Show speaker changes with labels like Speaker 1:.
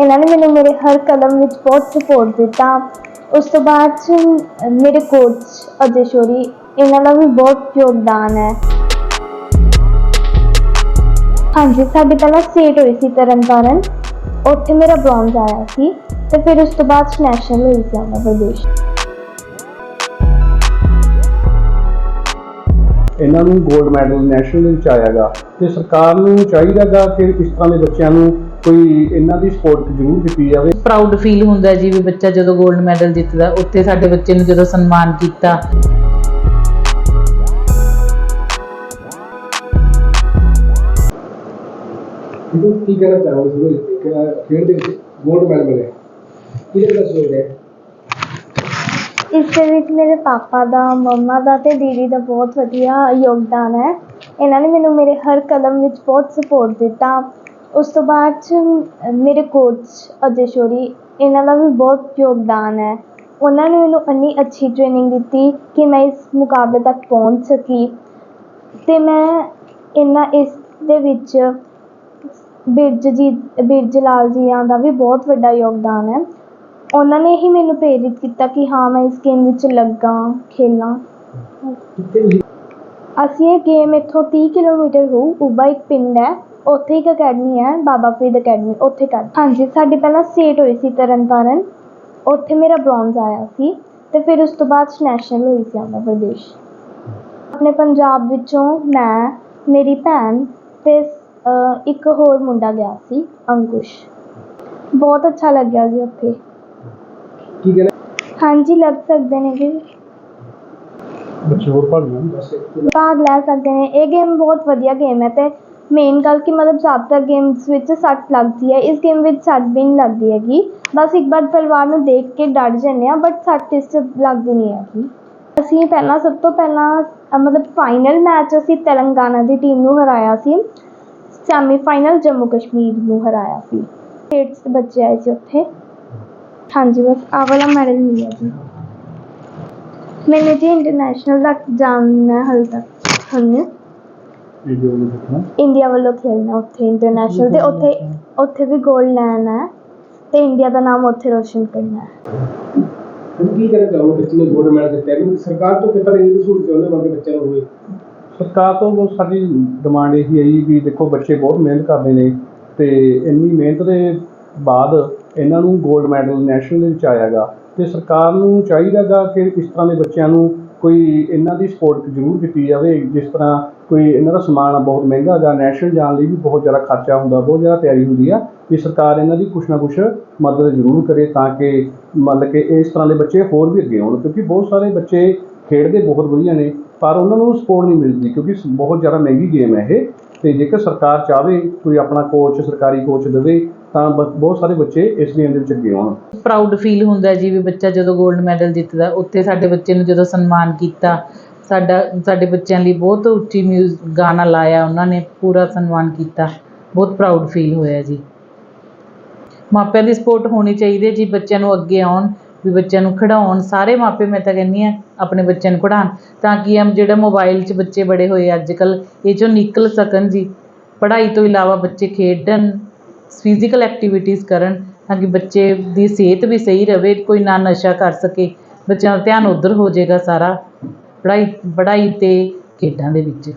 Speaker 1: ਇਹਨਾਂ ਨੇ ਮੈਨੂੰ ਮੇਰੇ ਹਰ ਕਦਮ ਵਿੱਚ ਬਹੁਤ ਸਪੋਰਟ ਦਿੱਤਾ। ਉਸ ਤੋਂ ਬਾਅਦ ਮੇਰੇ ਕੋਚ ਅਜੇ ਸ਼ੋਰੀ, ਇਹਨਾਂ ਦਾ ਵੀ ਬਹੁਤ ਯੋਗਦਾਨ ਹੈ। ਹਾਂਜੀ, ਸਾਡੀ ਪਹਿਲਾਂ ਸਟੇਟ ਹੋਈ ਸੀ ਤਰਨਤਾਰਨ। ਉੱਥੇ ਮੇਰਾ ਬ੍ਰੌਂਜ਼ ਆਇਆ ਸੀ ਤੇ ਫਿਰ ਉਸ ਤੋਂ ਬਾਅਦ ਨੈਸ਼ਨਲ ਹੋਈ ਸੀ ਆਂਧਰਾ ਪ੍ਰਦੇਸ਼।
Speaker 2: ਇਹਨਾਂ ਨੂੰ 골ਡ ਮੈਡਲ ਨੈਸ਼ਨਲ ਵਿੱਚ ਆਇਆਗਾ ਤੇ ਸਰਕਾਰ ਨੂੰ ਚਾਹੀਦਾਗਾ ਕਿ ਇਸ ਤਰ੍ਹਾਂ ਦੇ ਬੱਚਿਆਂ ਨੂੰ ਕੋਈ ਇਹਨਾਂ ਦੀ ਸਪੋਰਟ ਜ਼ਰੂਰ ਕੀਤੀ ਜਾਵੇ।
Speaker 3: ਪ੍ਰਾਊਡ ਫੀਲ ਹੁੰਦਾ ਜੀ ਵੀ ਬੱਚਾ ਜਦੋਂ 골ਡ ਮੈਡਲ ਜਿੱਤਦਾ ਉੱਥੇ ਸਾਡੇ ਬੱਚੇ ਨੂੰ ਜਦੋਂ ਸਨਮਾਨ ਕੀਤਾ।
Speaker 4: ਤੁਸੀਂ ਕੀ ਕਹਿਣਾ ਚਾਹੋਗੇ ਇਸ ਵਿੱਚ ਕਿ ਖੇਡ ਦੇ ਵਿੱਚ ਗੋਲਡ ਮੈਡਲ ਮਿਲਿਆ। ਕਿਹਦੇ ਦਾ ਸੋਚ ਹੈ
Speaker 1: ਇਸ ਦੇ ਵਿੱਚ ਮੇਰੇ ਪਾਪਾ ਦਾ ਮੰਮਾ ਦਾ ਤੇ ਦੀਦੀ ਦਾ ਬਹੁਤ ਵਧੀਆ ਯੋਗਦਾਨ ਹੈ। ਇਹਨਾਂ ਨੇ ਮੈਨੂੰ ਮੇਰੇ ਹਰ ਕਦਮ ਵਿੱਚ ਬਹੁਤ ਸਪੋਰਟ ਦਿੱਤਾ। ਉਸ ਤੋਂ ਬਾਅਦ 'ਚ ਮੇਰੇ ਕੋਚ ਅਜੇ ਸ਼ੋਰੀ ਇਹਨਾਂ ਦਾ ਵੀ ਬਹੁਤ ਯੋਗਦਾਨ ਹੈ। ਉਹਨਾਂ ਨੇ ਮੈਨੂੰ ਇੰਨੀ ਅੱਛੀ ਟ੍ਰੇਨਿੰਗ ਦਿੱਤੀ ਕਿ ਮੈਂ ਇਸ ਮੁਕਾਬਲੇ ਤੱਕ ਪਹੁੰਚ ਸਕੀ। ਤੇ ਮੈਂ ਇਹਨਾਂ ਇਸ ਦੇ ਵਿੱਚ ਬਿਰਜ ਜੀ ਬਿਰਜ ਲਾਲ ਜੀਆਂ ਦਾ ਵੀ ਬਹੁਤ ਵੱਡਾ ਯੋਗਦਾਨ ਹੈ। ਉਹਨਾਂ ਨੇ ਹੀ ਮੈਨੂੰ ਪ੍ਰੇਰਿਤ ਕੀਤਾ ਕਿ ਹਾਂ ਮੈਂ ਇਸ ਗੇਮ ਵਿੱਚ ਲੱਗਾ ਖੇਲਾਂ। ਅਸੀਂ ਇਹ ਗੇਮ ਇੱਥੋਂ 30 ਕਿਲੋਮੀਟਰ ਹੋਊ ਉਬਾ ਇੱਕ ਪਿੰਡ ਹੈ। ਉੱਥੇ ਇੱਕ ਅਕੈਡਮੀ ਹੈ ਬਾਬਾ ਫਰੀਦ ਅਕੈਡਮੀ ਉੱਥੇ ਕਰ ਹਾਂਜੀ ਸਾਡੀ ਪਹਿਲਾਂ ਸਟੇਟ ਹੋਈ ਸੀ ਤਰਨਤਾਰਨ। ਉੱਥੇ ਮੇਰਾ ਬ੍ਰੌਂਜ਼ ਆਇਆ ਸੀ ਤੇ ਫਿਰ ਉਸ ਤੋਂ ਬਾਅਦ ਨੈਸ਼ਨਲ ਹੋਈ ਸੀ ਆਂਧਰਾ ਪ੍ਰਦੇਸ਼। ਆਪਣੇ ਪੰਜਾਬ ਵਿੱਚੋਂ ਮੈਂ ਮੇਰੀ ਭੈਣ ਤੇ ਇੱਕ ਹੋਰ ਮੁੰਡਾ ਗਿਆ ਸੀ ਅੰਕੁਸ਼। ਬਹੁਤ ਅੱਛਾ ਲੱਗਿਆ ਜੀ ਉੱਥੇ।
Speaker 4: ਕੀ ਕਹਿਣਾ
Speaker 1: ਹਾਂਜੀ ਲੱਗ ਸਕਦੇ ਨੇ ਜੀ।
Speaker 2: ਬੱਚੇ ਹੋਰ ਲੈਣ
Speaker 1: ਭਾਗ ਲੈ ਸਕਦੇ ਨੇ। ਇਹ ਗੇਮ ਬਹੁਤ ਵਧੀਆ ਗੇਮ ਹੈ ਤੇ ਮੇਨ ਗੱਲ ਕਿ ਮਤਲਬ ਜ਼ਿਆਦਾਤਰ ਗੇਮਸ ਵਿੱਚ ਸੱਟ ਲੱਗਦੀ ਹੈ, ਇਸ ਗੇਮ ਵਿੱਚ ਸੱਟ ਵੀ ਨਹੀਂ ਲੱਗਦੀ ਹੈਗੀ। ਬਸ ਇੱਕ ਵਾਰ ਤਲਵਾਰ ਨੂੰ ਦੇਖ ਕੇ ਡਰ ਜਾਂਦੇ ਹਾਂ ਬਟ ਸੱਟ ਇਸ 'ਚ ਲੱਗਦੀ ਨਹੀਂ ਹੈਗੀ। ਅਸੀਂ ਪਹਿਲਾਂ ਸਭ ਤੋਂ ਪਹਿਲਾਂ ਮਤਲਬ ਫਾਈਨਲ ਮੈਚ ਅਸੀਂ ਤੇਲੰਗਾਨਾ ਦੀ ਟੀਮ ਨੂੰ ਹਰਾਇਆ ਸੀ। ਸੈਮੀ ਫਾਈਨਲ ਜੰਮੂ ਕਸ਼ਮੀਰ ਨੂੰ ਹਰਾਇਆ ਸੀ। ਸਟੇਟਸ ਦੇ ਬੱਚੇ ਆਏ ਸੀ ਉੱਥੇ। ਹਾਂਜੀ, ਬਸ ਆਹ ਵਾਲਾ ਮੈਡਲ ਮਿਲਿਆ ਜੀ। ਮੈਨੂੰ ਜੀ ਇੰਟਰਨੈਸ਼ਨਲ ਤੱਕ ਜਾਣਾ ਹਾਲੇ ਤੱਕ ਹੁਣ ਇੰਡੀਆ ਵੱਲੋਂ ਖੇਲਣਾ ਉੱਥੇ ਇੰਟਰਨੈਸ਼ਨਲ ਤੇ ਉੱਥੇ ਉੱਥੇ ਵੀ 골ਡ ਲੈਣਾ ਹੈ ਤੇ ਇੰਡੀਆ ਦਾ ਨਾਮ ਉੱਥੇ ਰੋਸ਼ਨ ਕਰਨਾ ਹੈ।
Speaker 4: ਹੁਣ ਕੀ ਕਹਿਣਾ ਚਾਹੋਗੇ ਬੱਚੇ ਨੇ ਗੋਲਡ ਮੈਡਲ ਜਿੱਤਿਆ। ਕਿ ਸਰਕਾਰ ਤੋਂ ਕਿਸ ਤਰ੍ਹਾਂ ਦੀ ਸਹੂਲਤ ਚਾਹੁੰਦੇ ਹੋ ਕਿ ਬੱਚਿਆਂ ਨੂੰ ਹੋਵੇ?
Speaker 2: ਸਰਕਾਰ ਤੋਂ ਜੋ ਸਾਡੀ ਡਿਮਾਂਡ ਇਹੀ ਹੈ ਜੀ ਵੀ ਦੇਖੋ ਬੱਚੇ ਬਹੁਤ ਮਿਹਨਤ ਕਰਦੇ ਨੇ ਤੇ ਇੰਨੀ ਮਿਹਨਤ ਦੇ ਬਾਅਦ ਇਹਨਾਂ ਨੂੰ 골ਡ ਮੈਡਲ ਨੈਸ਼ਨਲ ਵਿੱਚ ਆਇਆਗਾ ਤੇ ਸਰਕਾਰ ਨੂੰ ਚਾਹੀਦਾਗਾ ਕਿ ਇਸ ਤਰ੍ਹਾਂ ਦੇ ਬੱਚਿਆਂ ਨੂੰ ਕੋਈ ਇਹਨਾਂ ਦੀ ਸਪੋਰਟ ਜ਼ਰੂਰ ਕੀਤੀ ਜਾਵੇ, ਜਿਸ ਤਰ੍ਹਾਂ ਕੋਈ ਇਹਨਾਂ ਦਾ ਸਮਾਨ ਬਹੁਤ ਮਹਿੰਗਾ ਹੈਗਾ ਨੈਸ਼ਨਲ ਜਾਣ ਲਈ ਵੀ ਬਹੁਤ ਜ਼ਿਆਦਾ ਖਰਚਾ ਹੁੰਦਾ, ਬਹੁਤ ਜ਼ਿਆਦਾ ਤਿਆਰੀ ਹੁੰਦੀ ਆ, ਵੀ ਸਰਕਾਰ ਇਹਨਾਂ ਦੀ ਕੁਛ ਨਾ ਕੁਛ ਮਦਦ ਜ਼ਰੂਰ ਕਰੇ ਤਾਂ ਕਿ ਮਤਲਬ ਕਿ ਇਸ ਤਰ੍ਹਾਂ ਦੇ ਬੱਚੇ ਹੋਰ ਵੀ ਅੱਗੇ ਆਉਣ, ਕਿਉਂਕਿ ਬਹੁਤ ਸਾਰੇ ਬੱਚੇ ਖੇਡਦੇ ਬਹੁਤ ਵਧੀਆ ਨੇ, ਪਰ ਉਹਨਾਂ ਨੂੰ ਸਪੋਰਟ ਨਹੀਂ ਮਿਲਦੀ, ਕਿਉਂਕਿ ਬਹੁਤ ਜ਼ਿਆਦਾ ਮਹਿੰਗੀ ਗੇਮ ਹੈ ਇਹ, ਤੇ ਜੇਕਰ ਸਰਕਾਰ ਚਾਹਵੇ, ਕੋਈ ਆਪਣਾ ਕੋਚ ਸਰਕਾਰੀ ਕੋਚ ਦੇਵੇ ਤਾਂ ਬ- ਬਹੁਤ ਸਾਰੇ ਬੱਚੇ ਇਸ ਗੇਮ ਦੇ ਵਿੱਚ ਅੱਗੇ ਆਉਣ।
Speaker 3: ਪ੍ਰਾਊਡ ਫੀਲ ਹੁੰਦਾ ਹੈ ਜੀ ਵੀ ਬੱਚਾ ਜਦੋਂ 골ਡ ਮੈਡਲ ਜਿੱਤਦਾ, ਉੱਥੇ ਸਾਡੇ ਬੱਚੇ ਨੂੰ ਜਦੋਂ ਸਨਮਾਨ ਕੀਤਾ, ਸਾਡਾ, ਸਾਡੇ ਬੱਚਿਆਂ ਲਈ ਬਹੁਤ ਉੱਚੀ ਮਿਊਜ਼ ਗਾਣਾ ਲਾਇਆ, ਉਹਨਾਂ ਨੇ ਪੂਰਾ ਸਨਮਾਨ ਕੀਤਾ। ਬਹੁਤ ਪ੍ਰਾਊਡ ਫੀਲ ਹੋਇਆ ਜੀ। ਮਾਪਿਆਂ ਦੀ ਸਪੋਰਟ ਹੋਣੀ ਚਾਹੀਦੀ ਹੈ ਜੀ, ਬੱਚਿਆਂ ਨੂੰ ਅੱਗੇ ਆਉਣ, ਵੀ ਬੱਚਿਆਂ ਨੂੰ ਖਿਡਾਉਣ। ਸਾਰੇ ਮਾਪੇ ਮੈਂ ਤਾਂ ਕਹਿੰਦੀ ਹਾਂ, ਆਪਣੇ ਬੱਚਿਆਂ ਨੂੰ ਖਿਡਾਉਣ, ਤਾਂ ਕਿ ਇਹ ਜਿਹੜਾ ਮੋਬਾਈਲ 'ਚ ਬੱਚੇ ਬੜੇ ਹੋਏ ਅੱਜ ਕੱਲ੍ਹ, ਇਹ 'ਚੋਂ ਨਿਕਲ ਸਕਣ ਜੀ। ਪੜ੍ਹਾਈ ਤੋਂ ਇਲਾਵਾ ਬੱਚੇ ਖੇਡਣ ਫਿਜ਼ੀਕਲ ਐਕਟੀਵਿਟੀਜ਼ ਕਰਨ ਤਾਂ ਕਿ ਬੱਚੇ ਦੀ ਸਿਹਤ ਵੀ ਸਹੀ ਰਵੇ, ਕੋਈ ਨਾ ਨਸ਼ਾ ਕਰ ਸਕੇ। ਬੱਚਿਆਂ ਦਾ ਧਿਆਨ ਉੱਧਰ ਹੋ ਜਾਏਗਾ ਸਾਰਾ ਪੜ੍ਹਾਈ ਪੜ੍ਹਾਈ ਅਤੇ ਖੇਡਾਂ ਦੇ ਵਿੱਚ।